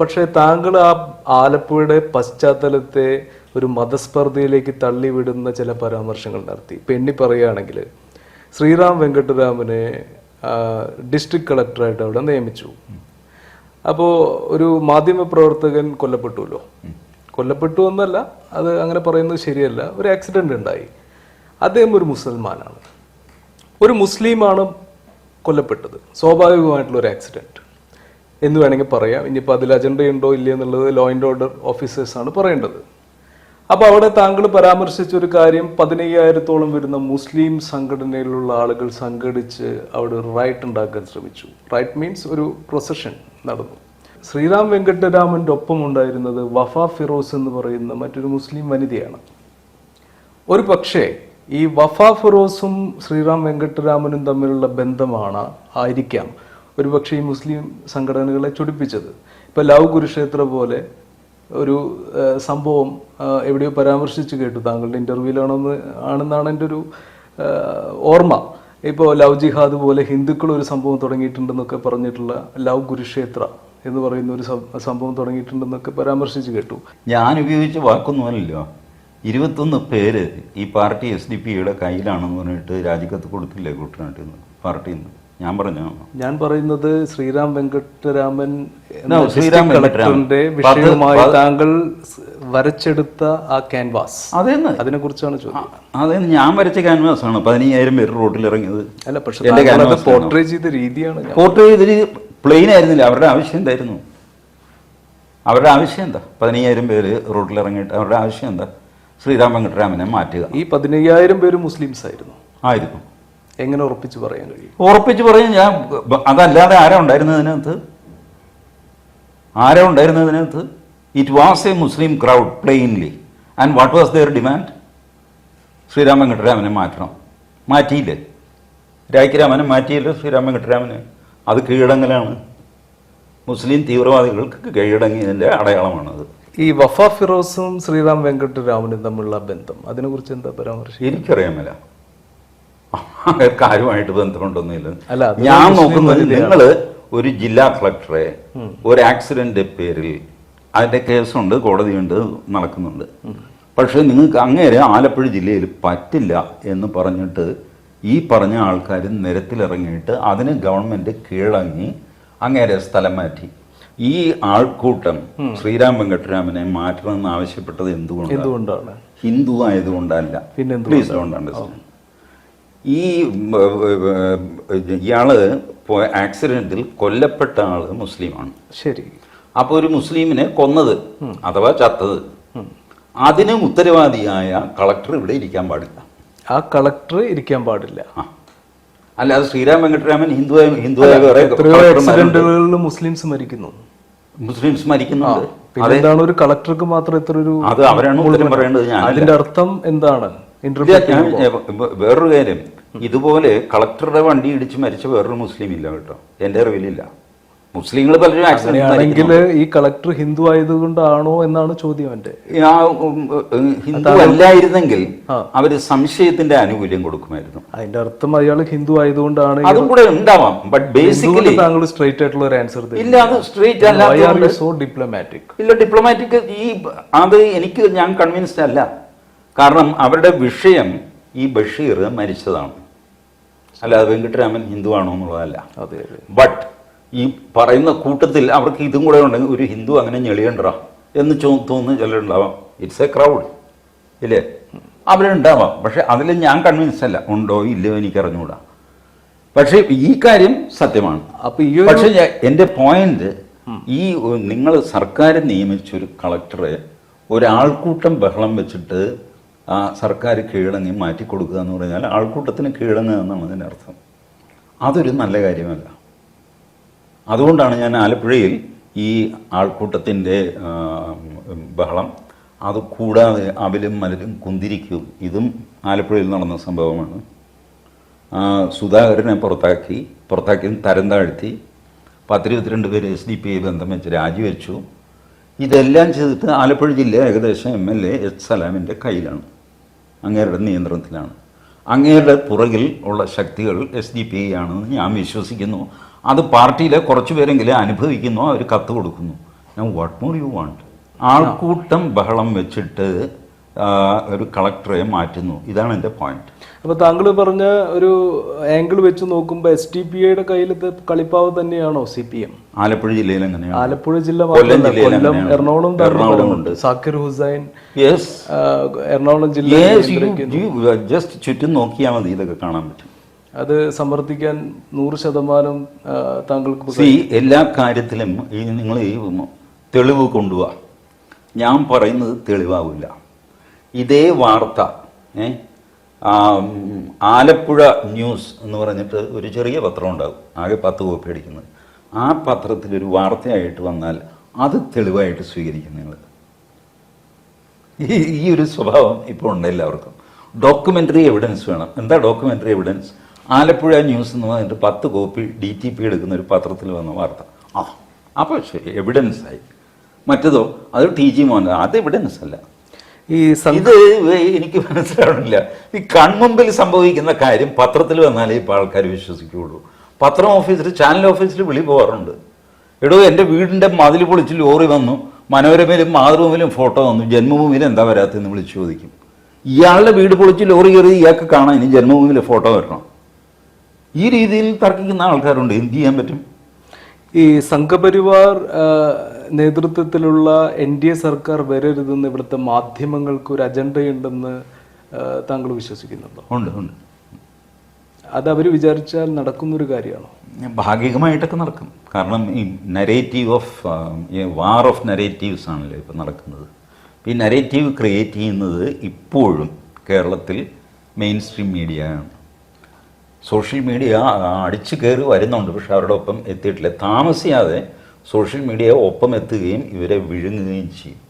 പക്ഷേ താങ്കൾ ആ ആലപ്പുഴയുടെ പശ്ചാത്തലത്തെ ഒരു മതസ്പർദ്ധയിലേക്ക് തള്ളിവിടുന്ന ചില പരാമർശങ്ങൾ നടത്തി. ഇപ്പം എണ്ണി പറയുകയാണെങ്കിൽ ശ്രീറാം വെങ്കട്ടരാമനെ ഡിസ്ട്രിക്ട് കളക്ടറായിട്ട് അവിടെ നിയമിച്ചു. അപ്പോൾ ഒരു മാധ്യമപ്രവർത്തകൻ കൊല്ലപ്പെട്ടുല്ലോ കൊല്ലപ്പെട്ടു എന്നല്ല അത് അങ്ങനെ പറയുന്നത് ശരിയല്ല. ഒരു ആക്സിഡന്റ് ഉണ്ടായി. അദ്ദേഹം ഒരു മുസൽമാനാണ്. ഒരു മുസ്ലിമാണ് കൊല്ലപ്പെട്ടത്. സ്വാഭാവികമായിട്ടുള്ള ഒരു ആക്സിഡന്റ് എന്ന് വേണമെങ്കിൽ പറയാം. ഇനിയിപ്പോൾ അതിൽ അജണ്ട ഉണ്ടോ ഇല്ലേ എന്നുള്ളത് ലോ ആൻഡ് ഓർഡർ ഓഫീസേഴ്സാണ് പറയേണ്ടത്. അപ്പോൾ അവിടെ താങ്കൾ പരാമർശിച്ച ഒരു കാര്യം പതിനയ്യായിരത്തോളം വരുന്ന മുസ്ലിം സംഘടനയിലുള്ള ആളുകൾ സംഘടിച്ച് അവിടെ ഒരു റൈറ്റ് ഉണ്ടാക്കാൻ ശ്രമിച്ചു. റൈറ്റ് മീൻസ് ഒരു പ്രൊസഷൻ നടന്നു. ശ്രീറാം വെങ്കട്ടരാമന്റെ ഒപ്പം ഉണ്ടായിരുന്നത് വഫ ഫിറോസ് എന്ന് പറയുന്ന മറ്റൊരു മുസ്ലിം വനിതയാണ്. ഒരു പക്ഷേ ഈ വഫ ഫിറോസും ശ്രീറാം വെങ്കട്ടരാമനും തമ്മിലുള്ള ബന്ധമാണ് ആയിരിക്കാം. ഒരു പക്ഷേ ഈ മുസ്ലിം സംഘടനകളെ ചൊടിപ്പിച്ചത്. ഇപ്പൊ ലവ് കുരുക്ഷേത്ര പോലെ ഒരു സംഭവം എവിടെയോ പരാമർശിച്ച് കേട്ടു. താങ്കളുടെ ഇന്റർവ്യൂലാണെന്ന് ആണെന്നാണ് എന്റെ ഒരു ഓർമ്മ. ഇപ്പോൾ ലവ് ജിഹാദ് പോലെ ഹിന്ദുക്കൾ ഒരു സംഭവം തുടങ്ങിയിട്ടുണ്ടെന്നൊക്കെ പറഞ്ഞിട്ടുള്ള ലവ് കുരുക്ഷേത്ര എന്ന് പറയുന്ന ഒരു സംഭവം തുടങ്ങിയിട്ടുണ്ടെന്നൊക്കെ പരാമർശിച്ച് കേട്ടു. ഞാൻ ഉപയോഗിച്ച വാക്കൊന്നുമല്ലല്ലോ. ഇരുപത്തൊന്ന് പേര് ഈ പാർട്ടി എസ് ഡി പിയുടെ കയ്യിലാണെന്ന് പറഞ്ഞിട്ട് രാജിക്കത്ത് കൊടുത്തില്ലേ കുട്ടനാട്ടിൽ നിന്ന് പാർട്ടിയിൽ നിന്ന് ഞാൻ പറഞ്ഞു. ഞാൻ പറയുന്നത് ശ്രീറാം വെങ്കട്ടരാമൻ ശ്രീറാം വിഷയമായി വിഷയവുമായി താങ്കൾ വരച്ചെടുത്ത ആ ക്യാൻവാസ് അതെന്ന്? അതിനെ കുറിച്ചാണ് ചോദ്യം അതേന്ന് ഞാൻ വരച്ച ക്യാൻവാസ് ആണ്. പതിനയ്യായിരം പേര് റോട്ടിൽ ഇറങ്ങിയത്. അല്ല പക്ഷെ? പോർട്രേ ചെയ്ത രീതിയാണ് പോർട്രേറ്റ് ചെയ്ത പ്ലെയിൻ ആയിരുന്നില്ല. അവരുടെ ആവശ്യം എന്തായിരുന്നു? അവരുടെ ആവശ്യം എന്താ? പതിനയ്യായിരം പേര് റോട്ടിൽ ഇറങ്ങിയിട്ട് അവരുടെ ആവശ്യം എന്താ? ശ്രീരാം വെങ്കട്ടരാമനെ മാറ്റുക. ഈ പതിനയ്യായിരം പേര് മുസ്ലിംസ് ആയിരുന്നു. ആയിരുന്നു എങ്ങനെ ഉറപ്പിച്ച് പറയാൻ കഴിയും? ഉറപ്പിച്ച് പറയും ഞാൻ അതല്ലാതെ ആരാ ഉണ്ടായിരുന്നതിനകത്ത്? ആരാ ഉണ്ടായിരുന്നതിനകത്ത്? It was a Muslim crowd plainly and what was their demand Sriraman വെങ്കട്ടരാമനെ മാറ്റണം. മാറ്റിയില്ലേ? രാജ്യരാമനെ മാറ്റിയില്ല ശ്രീരാമൻ വെങ്കട്ടരാമനെ. അത് കീഴടങ്ങലാണ്. മുസ്ലിം തീവ്രവാദികൾക്ക് കീഴടങ്ങിയതിന്റെ അടയാളമാണത്. ഈ വഫ ഫിറോസും ശ്രീറാം വെങ്കട്ടരാമനും തമ്മിലുള്ള ബന്ധം അതിനെക്കുറിച്ച് എന്താ പരാമർശം എനിക്കറിയാമല്ല കാര്യമായിട്ട് ബന്ധമുണ്ടൊന്നുമില്ല. അല്ല, ഞാൻ നോക്കുന്നത് നിങ്ങൾ ഒരു ജില്ലാ കളക്ടറെ ഒരു ആക്സിഡന്റ് പേരിൽ അതിന്റെ കേസുണ്ട് കോടതിയുണ്ട് നടക്കുന്നുണ്ട്. പക്ഷെ നിങ്ങൾക്ക് അങ്ങേരെ ആലപ്പുഴ ജില്ലയിൽ പറ്റില്ല എന്ന് പറഞ്ഞിട്ട് ഈ പറഞ്ഞ ആൾക്കാർ നിരത്തിലിറങ്ങിയിട്ട് അതിന് ഗവൺമെന്റ് കീഴങ്ങി അങ്ങേരെ സ്ഥലം മാറ്റി. ഈ ആൾക്കൂട്ടം ശ്രീരാം വെങ്കട്ടരാമനെ മാറ്റണമെന്ന് ആവശ്യപ്പെട്ടത് എന്തുകൊണ്ടാണ്? ഹിന്ദു ആയതുകൊണ്ടല്ല? പ്ലീസ് ഡോണ്ട് അണ്ടർസ്റ്റാൻഡ് ഈ ഇയാൾ ആക്സിഡന്റിൽ കൊല്ലപ്പെട്ട ആൾ മുസ്ലിമാണ്. ശരി. അപ്പോൾ ഒരു മുസ്ലിമിനെ കൊന്നത് അഥവാ ചത്തത്. അതിനും ഉത്തരവാദിയായ കളക്ടർ ഇവിടെ ഇരിക്കാൻ പാടില്ല. ആ കളക്ടർ ഇരിക്കാൻ പാടില്ല. അല്ല അത് ശ്രീരാം വെങ്കട്ടരാമൻ ഹിന്ദു ഹിന്ദുവായ. മുസ്ലിംസ് മരിക്കുന്നു. മുസ്ലിംസ് മരിക്കുന്നുണ്ട്. എന്താണ് ഒരു കളക്ടർക്ക് മാത്രം ഇത്ര ഒരു അത് അവരാണ് പറയേണ്ടത്. അതിന്റെ അർത്ഥം എന്താണ്? വേറൊരു കാര്യം. ഇതുപോലെ കളക്ടറുടെ വണ്ടി ഇടിച്ച് മരിച്ച വേറൊരു മുസ്ലിം ഇല്ല കേട്ടോ. എന്റെ അറിവിലില്ല. മുസ്ലിങ്ങൾ പലരും ആക്സിഡന്റ് ഈ കളക്ടർ ഹിന്ദു ആയതുകൊണ്ടാണോ എന്നാണ് ചോദ്യം ഉം, ഹിന്ദു അല്ലായിരുന്നെങ്കിൽ. അവർ സംശയത്തിന്റെ ആനുകൂല്യം കൊടുക്കുമായിരുന്നു. അതിന്റെ അർത്ഥം അയാൾ ഹിന്ദു ആയതുകൊണ്ടാണ് അതും കൂടെ ഉണ്ടാവാം. ബട്ട് ബേസിക്കലി താങ്കൾ സ്ട്രേറ്റ് ആയിട്ടുള്ള ഒരു ആൻസർ ഇല്ല അത് സ്ട്രേറ്റ് അല്ല. സോ ഡിപ്ലോമാറ്റിക് ഇല്ല ഡിപ്ലോമാറ്റിക് ഈ അത് എനിക്ക് ഞാൻ കൺവിൻസ്ഡ് അല്ല. കാരണം അവരുടെ വിഷയം ഈ ബഷീർ മരിച്ചതാണ്. അല്ലാതെ വെങ്കിട്ടരാമൻ ഹിന്ദുവാണോ ആണോ എന്നുള്ളതല്ല. ബട്ട് ഈ പറയുന്ന കൂട്ടത്തിൽ അവർക്ക് ഇതും കൂടെ ഉണ്ടെങ്കിൽ ഒരു ഹിന്ദു അങ്ങനെ ഞെളിയണ്ട എന്ന് ചോ തോന്നുന്നു ചിലരുണ്ടാവാം. ഇറ്റ്സ് എ ക്രൗഡ് ഇല്ലേ? അവരുണ്ടാവാം. പക്ഷെ അതിൽ ഞാൻ കൺവിൻസ് അല്ല. ഉണ്ടോ ഇല്ലയോ എനിക്ക് അറിഞ്ഞുകൂടാ പക്ഷേ ഈ കാര്യം സത്യമാണ്. അപ്പൊ ഈ പക്ഷേ എന്റെ പോയിന്റ് ഈ നിങ്ങൾ സർക്കാർ നിയമിച്ചൊരു കളക്ടറെ ഒരാൾക്കൂട്ടം ബഹളം വെച്ചിട്ട് ആ സർക്കാർ കീഴടങ്ങി മാറ്റി കൊടുക്കുക എന്ന് പറഞ്ഞാൽ ആൾക്കൂട്ടത്തിന് കീഴടങ്ങുക എന്നാണ് അതിന്റെ അർത്ഥം. അതൊരു നല്ല കാര്യമല്ല. അതുകൊണ്ടാണ് ഞാൻ ആലപ്പുഴയിൽ ഈ ആൾക്കൂട്ടത്തിന്റെ ബഹളം അത് കൂടാതെ അവലും മലരും കുന്തിരിക്കും. ഇതും ആലപ്പുഴയിൽ നടന്ന സംഭവമാണ്. സുധാകരനെ പുറത്താക്കി പുറത്താക്കി തരം താഴ്ത്തി. പത്തിരുപത്തിരണ്ട് പേര് എസ് ഡി പി ഐ ബന്ധം വെച്ച് രാജിവെച്ചു. ഇതെല്ലാം ചെയ്തിട്ട് ആലപ്പുഴ ജില്ല ഏകദേശം എം എൽ എ എച്ച് സലാമിന്റെ കയ്യിലാണ്. അങ്ങേരുടെ നിയന്ത്രണത്തിലാണ്. അങ്ങേരുടെ പുറകിൽ ഉള്ള ശക്തികൾ എസ് ഡി പി ആണെന്ന് ഞാൻ വിശ്വസിക്കുന്നു. അത് പാർട്ടിയിലെ കുറച്ച് പേരെങ്കിലും അനുഭവിക്കുന്നു അവർ കത്ത് കൊടുക്കുന്നു. ഞാൻ വാട്ട് മോർ യു വാണ്ട് ആൾക്കൂട്ടം ബഹളം വെച്ചിട്ട് ഒരു കളക്ടറെ മാറ്റുന്നു. ഇതാണ് എന്റെ പോയിന്റ് അപ്പോൾ താങ്കൾ പറഞ്ഞ ഒരു ആംഗിൾ വെച്ച് നോക്കുമ്പോൾ എസ് ടി പി ഐയുടെ കയ്യിലത്തെ കളിപ്പാവ് തന്നെയാണോ സി പി എം ആലപ്പുഴ ജില്ലയിൽ എങ്ങനെയാണ് ആലപ്പുഴ ജില്ല കൊല്ലം അങ്ങനെയാണ്. എറണാകുളം താങ്കൾ എറണാകുളം സാക്കിർ ഹുസൈൻ യെസ് എറണാകുളം ജില്ല ജസ്റ്റ് ചുറ്റും നോക്കിയാൽ മതി ഇതൊക്കെ കാണാൻ പറ്റും. അത് സമർത്ഥിക്കാൻ നൂറ് ശതമാനം താങ്കൾക്ക് എല്ലാ കാര്യത്തിലും ഈ നിങ്ങൾ ഈ തെളിവ് കൊണ്ടുപോവാ ഞാൻ പറയുന്നത് തെളിവാവില്ല. ഇതേ വാർത്ത ആലപ്പുഴ ന്യൂസ് എന്ന് പറഞ്ഞിട്ട് ഒരു ചെറിയ പത്രം ഉണ്ടാകും ആകെ പത്ത് കോപ്പി അടിക്കുന്നത്. ആ പത്രത്തിൽ ഒരു വാർത്തയായിട്ട് വന്നാൽ അത് തെളിവായിട്ട് സ്വീകരിക്കും നിങ്ങൾ. ഈ ഒരു സ്വഭാവം ഇപ്പോൾ ഉണ്ട് എല്ലാവർക്കും. ഡോക്യുമെന്ററി എവിഡൻസ് വേണം. എന്താ ഡോക്യുമെന്ററി എവിഡൻസ്? ആലപ്പുഴ ന്യൂസ് എന്ന് പറഞ്ഞിട്ട് പത്ത് കോപ്പി ഡി ടി പി എടുക്കുന്ന ഒരു പത്രത്തിൽ വന്ന വാർത്ത. ആ അപ്പോൾ ശരി എവിഡൻസ് ആയി മറ്റതോ അത് ടി ജി മോഹൻ അത് എവിഡൻസ് അല്ല ഈ ഇത് എനിക്ക് മനസ്സിലാവണില്ല. ഈ കൺമുമ്പിൽ സംഭവിക്കുന്ന കാര്യം പത്രത്തിൽ വന്നാലേ ഇപ്പോൾ ആൾക്കാർ വിശ്വസിക്കുകയുള്ളൂ പത്രം ഓഫീസിൽ ചാനൽ ഓഫീസിൽ വിളി പോകാറുണ്ട് എടോ എന്റെ വീടിന്റെ മതിൽ പൊളിച്ച് ലോറി വന്നു. മനോരമയിലും മാതൃഭൂമിയിലും ഫോട്ടോ വന്നു. ജന്മഭൂമിയിൽ എന്താ വരാത്തതെന്ന് വിളിച്ച് ചോദിക്കും. ഇയാളുടെ വീട് പൊളിച്ച് ലോറി കയറി ഇയാൾക്ക് കാണാൻ ഇനി ജന്മഭൂമിയിലെ ഫോട്ടോ വരണം. ഈ രീതിയിൽ തർക്കിക്കുന്ന ആൾക്കാരുണ്ട്. എന്ത് ചെയ്യാൻ പറ്റും? ഈ സംഘപരിവാർ നേതൃത്വത്തിലുള്ള എൻ ഡി എ സർക്കാർ വരരുതെന്ന് ഇവിടുത്തെ മാധ്യമങ്ങൾക്ക് ഒരു അജണ്ടയുണ്ടെന്ന് താങ്കൾ വിശ്വസിക്കുന്നുണ്ടോ? ഉണ്ട് ഉണ്ട്. അത് അവർ വിചാരിച്ചാൽ നടക്കുന്നൊരു കാര്യമാണോ? ഭാഗികമായിട്ടൊക്കെ നടക്കും. കാരണം ഈ narrative of war of narratives ആണല്ലോ ഇപ്പം നടക്കുന്നത്. ഈ നരേറ്റീവ് ക്രിയേറ്റ് ചെയ്യുന്നത് ഇപ്പോഴും കേരളത്തിൽ മെയിൻ സ്ട്രീം മീഡിയ ആണ്. സോഷ്യൽ മീഡിയ അടിച്ചു കയറി വരുന്നുണ്ട്. പക്ഷെ അവരുടെ ഒപ്പം എത്തിയിട്ടില്ല. താമസിയാതെ സോഷ്യൽ മീഡിയ ഒപ്പം എത്തുകയും ഇവരെ വിഴുങ്ങുകയും ചെയ്യും.